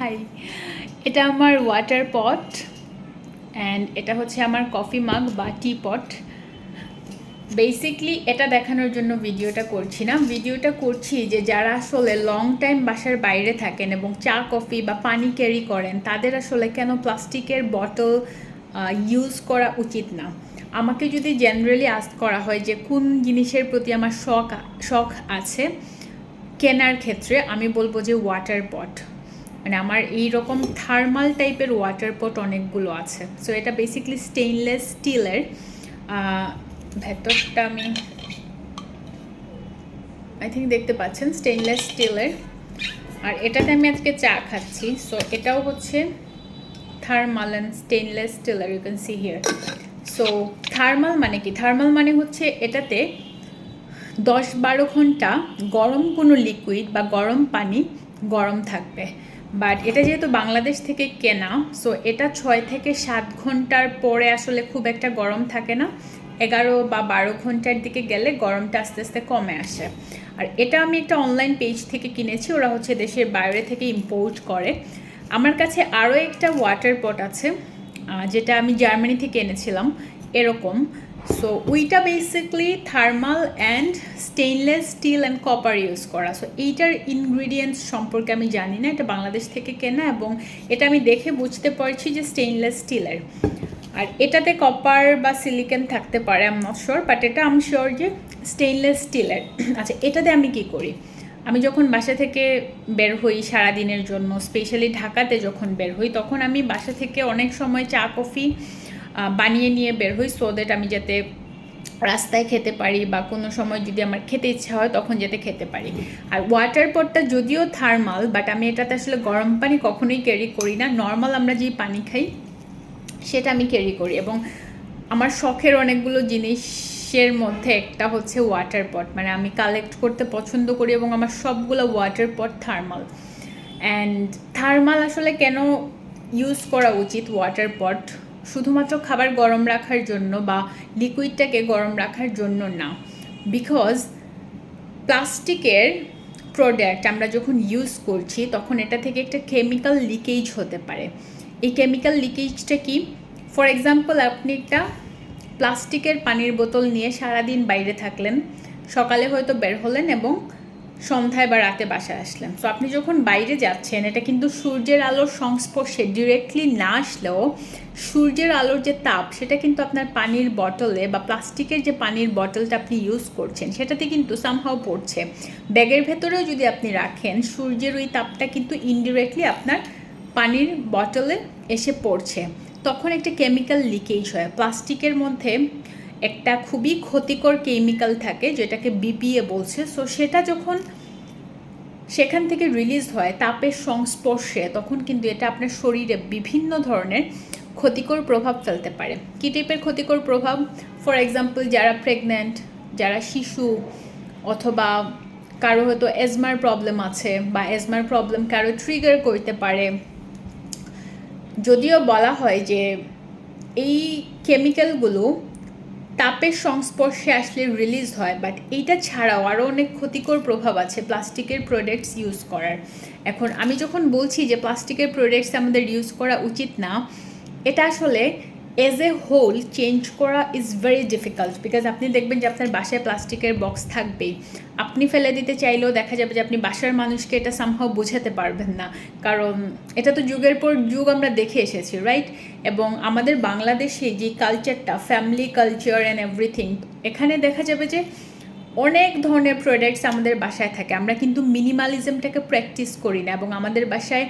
High এটা আমার water pot and এটা হচ্ছে আমার কফি মাগ বা টি পট বেসিকলি এটা দেখানোর জন্য ভিডিওটা করছি না। ভিডিওটা করছি যে যারা আসলে লং টাইম বাসার বাইরে থাকেন এবং চা কফি বা পানি ক্যারি করেন, তাদের আসলে কেন প্লাস্টিকের বটল ইউজ করা উচিত না? আমাকে যদি জেনারেলি আস্ক করা হয় যে কোন জিনিসের প্রতি আমার শখ শখ আছে, কেনার ক্ষেত্রে আমি বলব যে ওয়াটার পট মানে আমার এই রকম থার্মাল টাইপের ওয়াটার পট অনেকগুলো আছে। সো এটা বেসিকলি স্টেইনলেস স্টিলের ভেতরটা আমি আই থিঙ্ক দেখতে পাচ্ছেন স্টেইনলেস স্টিলের আর এটাতে আমি আজকে চা খাচ্ছি। সো এটাও হচ্ছে thermal and stainless Stiller you can see here so thermal মানে কি? থার্মাল মানে হচ্ছে এটাতে দশ বারো ঘণ্টা গরম কোনো লিকুইড বা গরম পানি গরম থাকবে। বাট এটা যেহেতু বাংলাদেশ থেকে কেনা সো এটা ছয় থেকে সাত ঘণ্টার পরে আসলে খুব একটা গরম থাকে না। এগারো বা বারো ঘণ্টার দিকে গেলে গরমটা আস্তে আস্তে কমে আসে। আর এটা আমি একটা অনলাইন পেজ থেকে কিনেছি, ওরা হচ্ছে দেশের বাইরে থেকে ইম্পোর্ট করে। আমার কাছে আরও একটা ওয়াটার পট আছে যেটা আমি জার্মানি থেকে এনেছিলাম, এরকম। So উইটা basically thermal and stainless steel and copper use করা। সো এইটার ইনগ্রিডিয়েন্টস সম্পর্কে আমি জানি না, এটা বাংলাদেশ থেকে কেনা এবং এটা আমি দেখে বুঝতে পারছি যে স্টেইনলেস স্টিলের আর এটাতে কপার বা সিলিকন থাকতে পারে আম নট শিওর বাট এটা আমি শিওর যে স্টেইনলেস স্টিলের আচ্ছা এটাতে আমি কি করি? আমি যখন বাসা থেকে বের হই সারাদিনের জন্য স্পেশালি ঢাকাতে যখন বের হই, তখন আমি বাসা থেকে অনেক সময় চা, কফি বানিয়ে নিয়ে বের হই সো দ্যাট আমি যাতে রাস্তায় খেতে পারি বা কোনো সময় যদি আমার খেতে ইচ্ছা হয় তখন যাতে খেতে পারি। আর ওয়াটার পটটা যদিও থার্মাল বাট আমি এটাতে আসলে গরম পানি কখনোই ক্যারি করি না। নর্মাল আমরা যেই পানি খাই, সেটা আমি ক্যারি করি এবং আমার শখের অনেকগুলো জিনিসের মধ্যে একটা হচ্ছে ওয়াটার পট মানে আমি কালেক্ট করতে পছন্দ করি এবং আমার সবগুলো water pot thermal and thermal আসলে কেন ইউজ করা উচিত ওয়াটার পট শুধুমাত্র খাবার গরম রাখার জন্য বা লিকুইডটাকে গরম রাখার জন্য না। বিকজ প্লাস্টিকের প্রোডাক্ট আমরা যখন ইউজ করছি, তখন এটা থেকে একটা কেমিক্যাল লিকেজ হতে পারে। এই কেমিক্যাল লিকেজটা কি? ফর এক্সাম্পল আপনি একটা প্লাস্টিকের পানির বোতল নিয়ে সারাদিন বাইরে থাকলেন, সকালে হয়তো বের হলেন এবং সন্ধ্যায় বা রাতে বাসায় আসলেন। সো আপনি যখন বাইরে যাচ্ছেন, এটা কিন্তু সূর্যের আলোর সংস্পর্শে ডিরেক্টলি না আসলেও সূর্যের আলোর যে তাপ, সেটা কিন্তু আপনার পানির বটলে বা প্লাস্টিকের যে পানির বটলটা আপনি ইউজ করছেন, সেটাতে কিন্তু সামহাও পড়ছে। ব্যাগের ভেতরেও যদি আপনি রাখেন, সূর্যের ওই তাপটা কিন্তু ইনডিরেক্টলি আপনার পানির বটলে এসে পড়ছে। তখন একটা কেমিক্যাল লিকেজ হয়। প্লাস্টিকের মধ্যে একটা খুবই ক্ষতিকর কেমিক্যাল থাকে, যেটাকে বিপিএ বলছে। সো সেটা যখন সেখান থেকে রিলিজ হয়, তাপের সংস্পর্শে, তখন কিন্তু এটা আপনার শরীরে বিভিন্ন ধরনের ক্ষতিকর প্রভাব ফেলতে পারে। কী টাইপের ক্ষতিকর প্রভাব? ফর এক্সাম্পল যারা প্রেগন্যান্ট যারা শিশু, অথবা কারও হয়তো এজমার প্রবলেম আছে, বা এজমার প্রবলেম কারও ট্রিগার করতে পারে। যদিও বলা হয় যে, এই কেমিক্যালগুলো তাপের সংস্পর্শে আসলে রিলিজ হয় বাট এইটা ছাড়াও আরও অনেক ক্ষতিকর প্রভাব আছে প্লাস্টিকের প্রোডাক্টস ইউজ করার। এখন আমি যখন বলছি যে প্লাস্টিকের প্রোডাক্টস আমাদের ইউজ করা উচিত না, এটা আসলে এজ এ হোল চেঞ্জ করা ইজ ভেরি ডিফিকাল্ট বিকজ আপনি দেখবেন যে আপনার বাসায় প্লাস্টিকের বক্স থাকবেই। আপনি ফেলে দিতে চাইলেও দেখা যাবে যে আপনি বাসার মানুষকে এটা সামহাও বোঝাতে পারবেন না। কারণ এটা তো যুগের পর যুগ আমরা দেখে এসেছি রাইট এবং আমাদের বাংলাদেশে যে কালচারটা ফ্যামিলি কালচার অ্যান্ড এভরিথিং এখানে দেখা যাবে যে অনেক ধরনের প্রোডাক্টস আমাদের বাসায় থাকে। আমরা কিন্তু মিনিমালিজমটাকে প্র্যাকটিস করি না এবং আমাদের বাসায়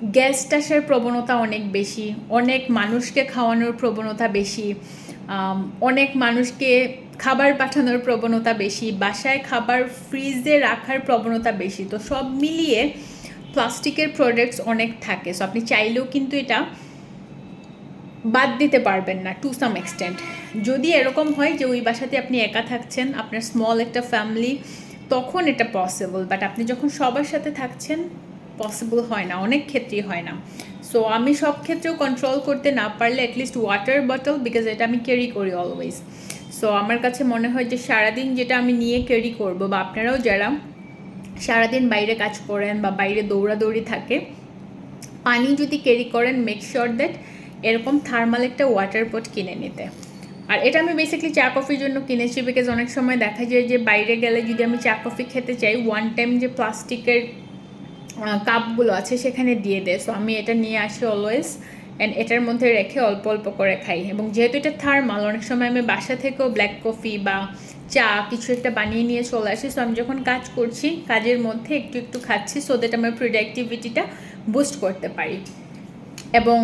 গ্যাস্ট আসার প্রবণতা অনেক বেশি, অনেক মানুষকে খাওয়ানোর প্রবণতা বেশি অনেক মানুষকে খাবার পাঠানোর প্রবণতা বেশি, বাসায় খাবার ফ্রিজে রাখার প্রবণতা বেশি, তো সব মিলিয়ে প্লাস্টিকের প্রোডাক্টস অনেক থাকে সো আপনি চাইলেও কিন্তু এটা বাদ দিতে পারবেন না টু সাম এক্সটেন্ট যদি এরকম হয় যে ওই বাসাতে আপনি একা থাকছেন, আপনার স্মল একটা ফ্যামিলি তখন এটা পসিবল বাট আপনি যখন সবার সাথে থাকছেন পসিবল হয় না, অনেক ক্ষেত্রেই হয় না। সো আমি সব ক্ষেত্রেও কন্ট্রোল করতে না পারলে অ্যাটলিস্ট ওয়াটার বটল বিকজ এটা আমি ক্যারি করি অলওয়েজ সো আমার কাছে মনে হয় যে সারাদিন যেটা আমি নিয়ে ক্যারি করব বা আপনারাও যারা সারাদিন বাইরে কাজ করেন বা বাইরে দৌড়াদৌড়ি থাকে, পানি যদি ক্যারি করেন মেক শিওর দ্যাট এরকম থার্মাল একটা ওয়াটার পট কিনে নিতে। আর এটা আমি বেসিক্যালি চা কফির জন্য কিনেছি বিকজ অনেক সময় দেখা যায় যে বাইরে গেলে যদি আমি চা কফি খেতে চাই ওয়ান টাইম যে প্লাস্টিকের কাপগুলো আছে সেখানে দিয়ে দেয় সো আমি এটা নিয়ে আসি অলওয়েজ অ্যান্ড এটার মধ্যে রেখে অল্প অল্প করে খাই। এবং যেহেতু এটা থার্মাল অনেক সময় আমি বাসা থেকেও ব্ল্যাক কফি বা চা কিছু একটা বানিয়ে নিয়ে চলে আসি। সো আমি যখন কাজ করছি, কাজের মধ্যে একটু একটু খাচ্ছি সো দ্যাট আমার প্রোডাক্টিভিটিটা বুস্ট করতে পারি। এবং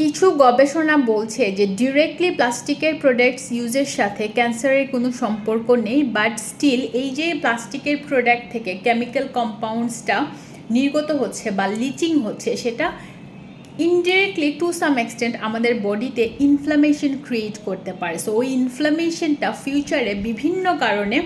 কিছু গবেষণা বলছে যে ডিরেক্টলি প্লাস্টিকের প্রোডাক্টস ইউজের সাথে ক্যান্সারের কোনো সম্পর্ক নেই বাট স্টিল এই যে প্লাস্টিকের প্রোডাক্ট থেকে কেমিক্যাল কম্পাউন্ডসটা নির্গত হচ্ছে বা লিচিং হচ্ছে, সেটা ইনডিরেক্টলি টু সাম এক্সটেন্ট আমাদের বডিতে ইনফ্লামেশন ক্রিয়েট করতে পারে। সো ওই ইনফ্লামেশনটা ফিউচারে বিভিন্ন কারণে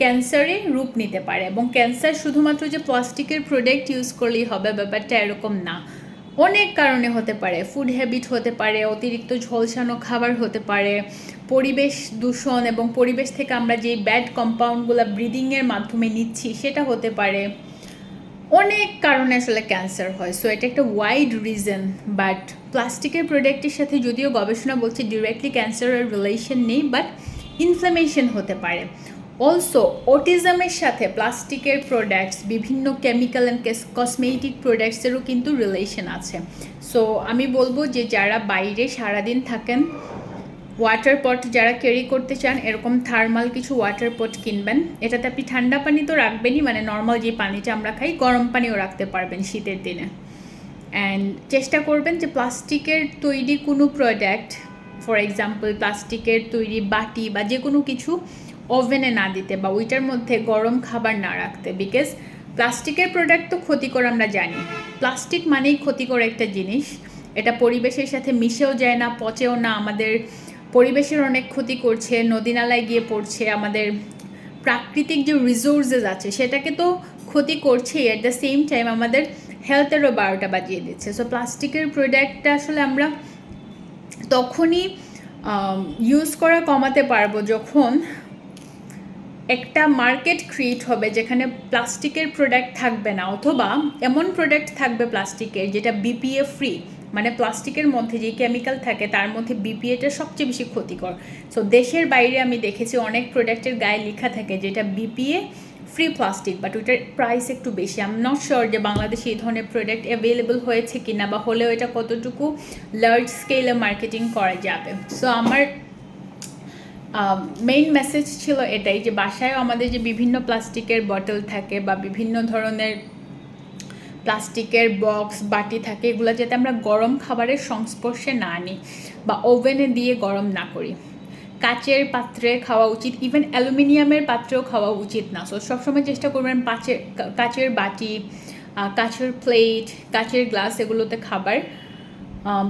ক্যান্সারে রূপ নিতে পারে। এবং ক্যান্সার শুধুমাত্র যে প্লাস্টিকের প্রোডাক্ট ইউজ করলেই হবে, ব্যাপারটা এরকম না। অনেক কারণে হতে পারে। ফুড হ্যাবিট হতে পারে, অতিরিক্ত ঝলসানো খাবার হতে পারে, পরিবেশ দূষণ এবং পরিবেশ থেকে আমরা যে ব্যাড কম্পাউন্ডগুলো ব্রিদিংয়ের মাধ্যমে নিচ্ছি, সেটা হতে পারে। অনেক কারণে আসলে ক্যান্সার হয়। সো এটা একটা ওয়াইড রিজন বাট প্লাস্টিকের প্রোডাক্টের সাথে যদিও গবেষণা বলছে ডিরেক্টলি ক্যান্সারের রিলেশন নেই বাট ইনফ্লামেশন হতে পারে। অলসো অটিজমের সাথে প্লাস্টিকের প্রোডাক্টস বিভিন্ন কেমিক্যাল অ্যান্ড কসমেটিক প্রোডাক্টসেরও কিন্তু রিলেশন আছে। সো আমি বলব যে যারা বাইরে সারাদিন থাকেন ওয়াটার পট যারা ক্যারি করতে চান, এরকম থার্মাল কিছু ওয়াটার পট কিনবেন। এটাতে আপনি ঠান্ডা পানি তো রাখবেনই মানে নর্মাল যে পানিটা আমরা খাই, গরম পানিও রাখতে পারবেন শীতের দিনে। অ্যান্ড চেষ্টা করবেন যে প্লাস্টিকের তৈরি কোনো প্রোডাক্ট ফর এক্সাম্পল প্লাস্টিকের তৈরি বাটি বা যে কোনো কিছু ওভেনে না দিতে বা ওইটার মধ্যে গরম খাবার না রাখতে। বিকজ প্লাস্টিকের প্রোডাক্ট তো ক্ষতিকর আমরা জানি। প্লাস্টিক মানেই ক্ষতিকর একটা জিনিস। এটা পরিবেশের সাথে মিশেও যায় না, পচেও না। আমাদের পরিবেশের অনেক ক্ষতি করছে নদী নালায় গিয়ে পড়ছে, আমাদের প্রাকৃতিক যে রিসোর্সেস আছে, সেটাকে তো ক্ষতি করছেই। অ্যাট দ্য সেম টাইম আমাদের হেলথেরও বারোটা বাজিয়ে দিচ্ছে। সো প্লাস্টিকের প্রোডাক্টটা আসলে আমরা তখনই ইউজ করা কমাতে পারব যখন একটা মার্কেট ক্রিয়েট হবে যেখানে প্লাস্টিকের প্রোডাক্ট থাকবে না, অথবা এমন প্রোডাক্ট থাকবে প্লাস্টিকের যেটা বিপিএ ফ্রি মানে প্লাস্টিকের মধ্যে যে কেমিক্যাল থাকে তার মধ্যে বিপিএটা সবচেয়ে বেশি ক্ষতিকর। সো দেশের বাইরে আমি দেখেছি অনেক প্রোডাক্টের গায়ে লেখা থাকে যেটা বিপিএ ফ্রি প্লাস্টিক বাট ওইটার প্রাইস একটু বেশি। আম নট শিওর যে বাংলাদেশে এই ধরনের প্রোডাক্ট অ্যাভেলেবল হয়েছে কিনা বা হলেও এটা কতটুকু লার্জ স্কেলে মার্কেটিং করা যাবে। সো আমার মেইন মেসেজ ছিল এটাই যে বাসায়ও আমাদের যে বিভিন্ন প্লাস্টিকের বটল থাকে বা বিভিন্ন ধরনের প্লাস্টিকের বক্স বাটি থাকে, এগুলো যাতে আমরা গরম খাবারের সংস্পর্শে না আনি বা ওভেনে দিয়ে গরম না করি। কাচের পাত্রে খাওয়া উচিত ইভেন অ্যালুমিনিয়ামের পাত্রেও খাওয়া উচিত না। সো সবসময় চেষ্টা করবেন পাচের কাচের বাটি কাচের প্লেট কাচের গ্লাস এগুলোতে খাবার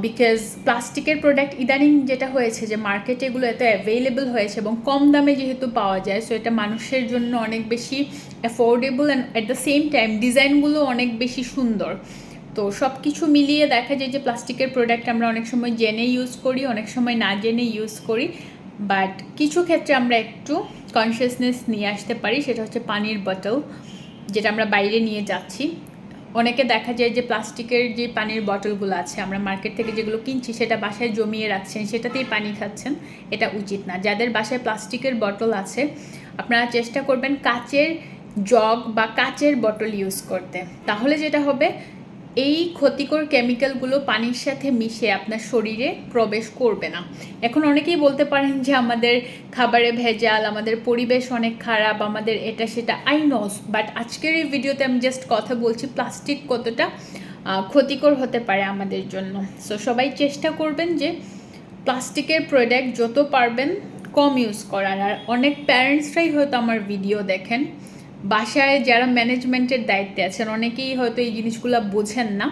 বিকজ প্লাস্টিকের প্রোডাক্ট ইদানিং যেটা হয়েছে যে মার্কেটে এগুলো এত অ্যাভেলেবল হয়েছে এবং কম দামে যেহেতু পাওয়া যায় সো এটা মানুষের জন্য অনেক বেশি affordable and at the same time ডিজাইনগুলো অনেক বেশি সুন্দর। তো সব কিছু মিলিয়ে দেখা যায় যে প্লাস্টিকের প্রোডাক্ট আমরা অনেক সময় জেনে ইউজ করি, অনেক সময় না জেনে ইউজ করি বাট কিছু ক্ষেত্রে আমরা একটু কনসিয়াসনেস নিয়ে আসতে পারি, সেটা হচ্ছে পানির বটল যেটা আমরা বাইরে নিয়ে যাচ্ছি। অনেকে দেখা যায় যে প্লাস্টিকের যে পানির বটলগুলো আছে, আমরা মার্কেট থেকে যেগুলো কিনছি সেটা বাসায় জমিয়ে রাখছেন, সেটাতেই পানি খাচ্ছেন, এটা উচিত না। যাদের বাসায় প্লাস্টিকের বটল আছে, আপনারা চেষ্টা করবেন কাচের জগ বা কাচের বটল ইউজ করতে। তাহলে যেটা হবে এই ক্ষতিকর কেমিক্যালগুলো পানির সাথে মিশে আপনার শরীরে প্রবেশ করবে না। এখন অনেকেই বলতে পারেন যে আমাদের খাবারে ভেজাল, আমাদের পরিবেশ অনেক খারাপ, আমাদের এটা সেটা আই নোস বাট আজকের এই ভিডিওতে আমি জাস্ট কথা বলছি প্লাস্টিক কতটা ক্ষতিকর হতে পারে আমাদের জন্য। সো সবাই চেষ্টা করবেন যে প্লাস্টিকের প্রোডাক্ট যত পারবেন কম ইউজ করার। আর অনেক প্যারেন্টসরাই হয়তো আমার ভিডিও দেখেন। বাসায় যারা ম্যানেজমেন্টের দায়িত্বে আছেন, অনেকেই হয়তো এই জিনিসগুলো বোঝেন না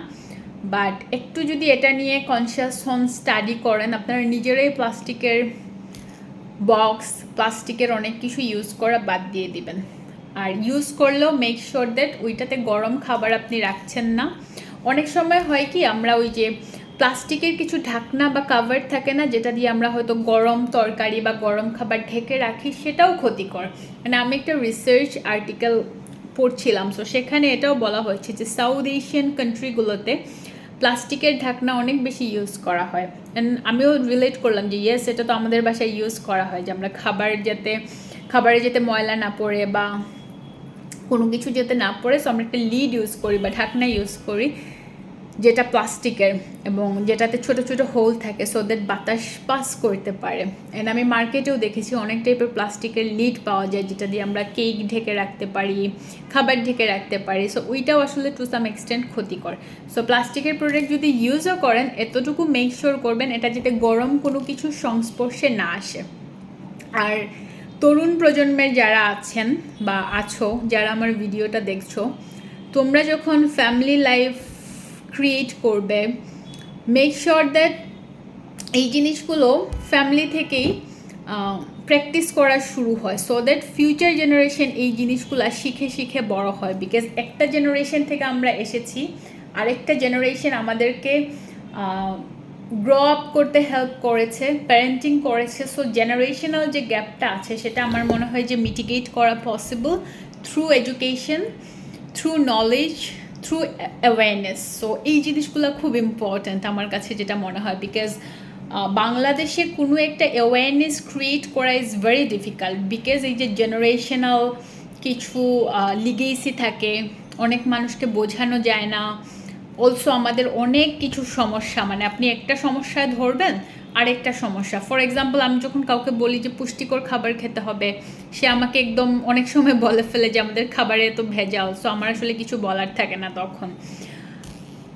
বাট একটু যদি এটা নিয়ে কনসিয়াস হন স্টাডি করেন, আপনারা নিজেরাই প্লাস্টিকের বক্স প্লাস্টিকের অনেক কিছু ইউজ করা বাদ দিয়ে দিবেন। আর ইউজ করলেও মেক শিওর দ্যাট ওইটাতে গরম খাবার আপনি রাখছেন না। অনেক সময় হয় কি, আমরা ওই যে প্লাস্টিকের কিছু ঢাকনা বা কাভার থাকে না, যেটা দিয়ে আমরা হয়তো গরম তরকারি বা গরম খাবার ঢেকে রাখি, সেটাও ক্ষতিকর। মানে আমি একটা রিসার্চ আর্টিকেল পড়ছিলাম সো সেখানে এটাও বলা হয়েছে যে সাউথ এশিয়ান কান্ট্রিগুলোতে প্লাস্টিকের ঢাকনা অনেক বেশি ইউজ করা হয়। অ্যান্ড আমিও রিলেট করলাম যে ইয়েস এটা তো আমাদের বাসায় ইউজ করা হয়, যে আমরা খাবার যাতে, খাবারে যাতে ময়লা না পড়ে বা কোনো কিছু যাতে না পড়ে সো আমরা একটা লিড ইউজ করি বা ঢাকনা ইউজ করি। যেটা প্লাস্টিকের এবং যেটাতে ছোট ছোট হোল থাকে সো দ্যাট বাতাস পাস করতে পারে। অ্যান্ড আমি মার্কেটেও দেখেছি অনেক টাইপের প্লাস্টিকের লিড পাওয়া যায় যেটা দিয়ে আমরা কেক ঢেকে রাখতে পারি, খাবার ঢেকে রাখতে পারি। সো ওইটাও আসলে টু সাম এক্সটেন্ট ক্ষতিকর। সো প্লাস্টিকের প্রোডাক্ট যদি ইউজও করেন, এতটুকু মেক শিওর করবেন এটা যাতে গরম কোনো কিছু সংস্পর্শে না আসে। আর তরুণ প্রজন্মের যারা আছেন বা আছো, যারা আমার ভিডিওটা দেখছ, তোমরা যখন ফ্যামিলি লাইফ ক্রিয়েট করবে। মেক শিওর দ্যাট এই জিনিসগুলো ফ্যামিলি থেকেই প্র্যাকটিস করা শুরু হয় সো দ্যাট ফিউচার জেনারেশন এই জিনিসগুলো শিখে শিখে বড় হয় বিকজ একটা জেনারেশন থেকে আমরা এসেছি, আরেকটা জেনারেশন আমাদেরকে গ্রো আপ করতে হেল্প করেছে প্যারেন্টিং করেছে সো জেনারেশনাল যে গ্যাপটা আছে, সেটা আমার মনে হয় যে মিটিগেট করা possible through education through knowledge through awareness so এই জিনিসগুলো খুব ইম্পর্ট্যান্ট আমার কাছে যেটা মনে হয় বিকজ বাংলাদেশে কোনো একটা অ্যাওয়ারনেস ক্রিয়েট করা ইজ ভেরি ডিফিকাল্ট বিকজ এই যে জেনারেশনাল কিছু লিগেসি থাকে, অনেক মানুষকে বোঝানো যায় না। অলসো আমাদের অনেক কিছু সমস্যা মানে আপনি একটা সমস্যায় ধরবেন আরেকটা সমস্যা। ফর এক্সাম্পল আমি যখন কাউকে বলি যে পুষ্টিকর খাবার খেতে হবে, সে আমাকে একদম অনেক সময় বলে ফেলে যে আমাদের খাবারে তো ভেজাল সো আমার আসলে কিছু বলার থাকে না তখন।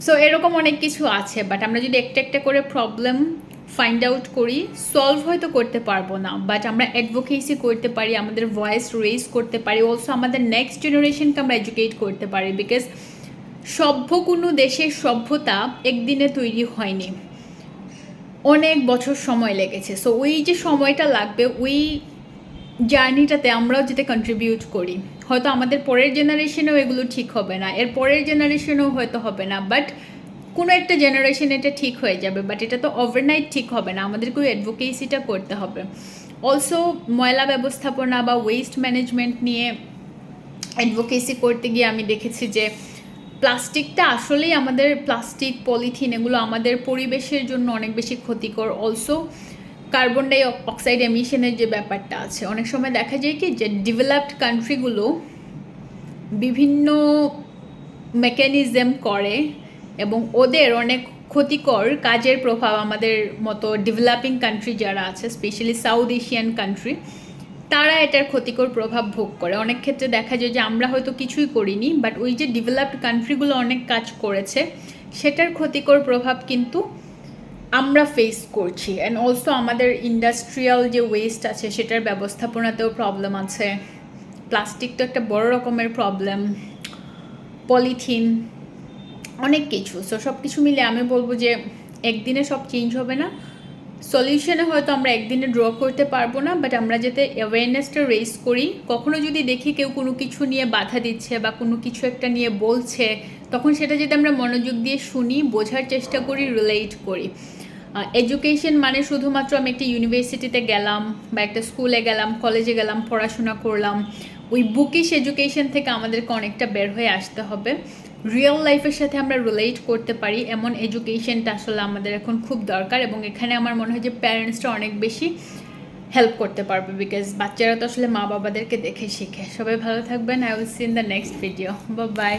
সো এরকম অনেক কিছু আছে বাট আমরা যদি একটা একটা করে প্রবলেম ফাইন্ড আউট করি সলভ হয়তো করতে পারব না বাট আমরা অ্যাডভোকেসি করতে পারি, আমাদের ভয়েস রেজ করতে পারি অলসো আমাদের নেক্সট জেনারেশনকে আমরা এডুকেট করতে পারি বিকজ সভ্য কোনো দেশের সভ্যতা একদিনে তৈরি হয়নি। অনেক বছর সময় লেগেছে। সো ওই যে সময়টা লাগবে, ওই জার্নিটাতে আমরাও যেতে কন্ট্রিবিউট করি। হয়তো আমাদের পরের জেনারেশনেও এগুলো ঠিক হবে না, এর পরের জেনারেশনেও হয়তো হবে না বাট কোনো একটা জেনারেশন এটা ঠিক হয়ে যাবে বাট এটা তো ওভারনাইট ঠিক হবে না, আমাদেরকে ওই অ্যাডভোকেসিটা করতে হবে। অলসো ময়লা ব্যবস্থাপনা বা ওয়েস্ট ম্যানেজমেন্ট নিয়ে অ্যাডভোকেসি করতে গিয়ে আমি দেখেছি যে প্লাস্টিকটা আসলেই আমাদের প্লাস্টিক, পলিথিন এগুলো আমাদের পরিবেশের জন্য অনেক বেশি ক্ষতিকর। অলসো কার্বন ডাই অক্সাইড এমিশনের যে ব্যাপারটা আছে, অনেক সময় দেখা যায় কি যে ডেভেলপড কান্ট্রিগুলো বিভিন্ন মেকানিজম করে এবং ওদের অনেক ক্ষতিকর কাজের প্রভাব আমাদের মতো ডেভেলপিং কান্ট্রি যারা আছে স্পেশালি সাউথ এশিয়ান কান্ট্রি তারা এটার ক্ষতিকর প্রভাব ভোগ করে। অনেক ক্ষেত্রে দেখা যায় যে আমরা হয়তো কিছুই করিনি বাট ওই যে ডেভেলপড কান্ট্রিগুলো অনেক কাজ করেছে, সেটার ক্ষতিকর প্রভাব কিন্তু আমরা ফেস করছি। অ্যান্ড অলসো আমাদের ইন্ডাস্ট্রিয়াল যে ওয়েস্ট আছে, সেটার ব্যবস্থাপনাতেও প্রবলেম আছে। প্লাস্টিক তো একটা বড় রকমের প্রবলেম পলিথিন অনেক কিছু। সো সব কিছু মিলে আমি বলব যে একদিনে সব চেঞ্জ হবে না। সলিউশনে হয়তো আমরা একদিনে ড্র করতে পারব না বাট আমরা যাতে অ্যাওয়ারনেসটা রেস করি। কখনো যদি দেখি কেউ কোনো কিছু নিয়ে বাধা দিচ্ছে বা কোনো কিছু একটা নিয়ে বলছে, তখন সেটা যদি আমরা মনোযোগ দিয়ে শুনি, বোঝার চেষ্টা করি রিলেট করি। এডুকেশন মানে শুধুমাত্র আমি একটা ইউনিভার্সিটিতে গেলাম বা একটা স্কুলে গেলাম কলেজে গেলাম, পড়াশোনা করলাম, ওই বুকিশ এডুকেশন থেকে আমাদেরকে অনেকটা বের হয়ে আসতে হবে। রিয়েল লাইফের সাথে আমরা রিলেট করতে পারি, এমন এডুকেশনটা আসলে আমাদের এখন খুব দরকার এবং এখানে আমার মনে হয় যে প্যারেন্টসরা অনেক বেশি হেল্প করতে পারবে বিকজ বাচ্চারা তো আসলে মা বাবাদেরকে দেখে শিখে। সবাই ভালো থাকবেন I will see in the next video বা বাই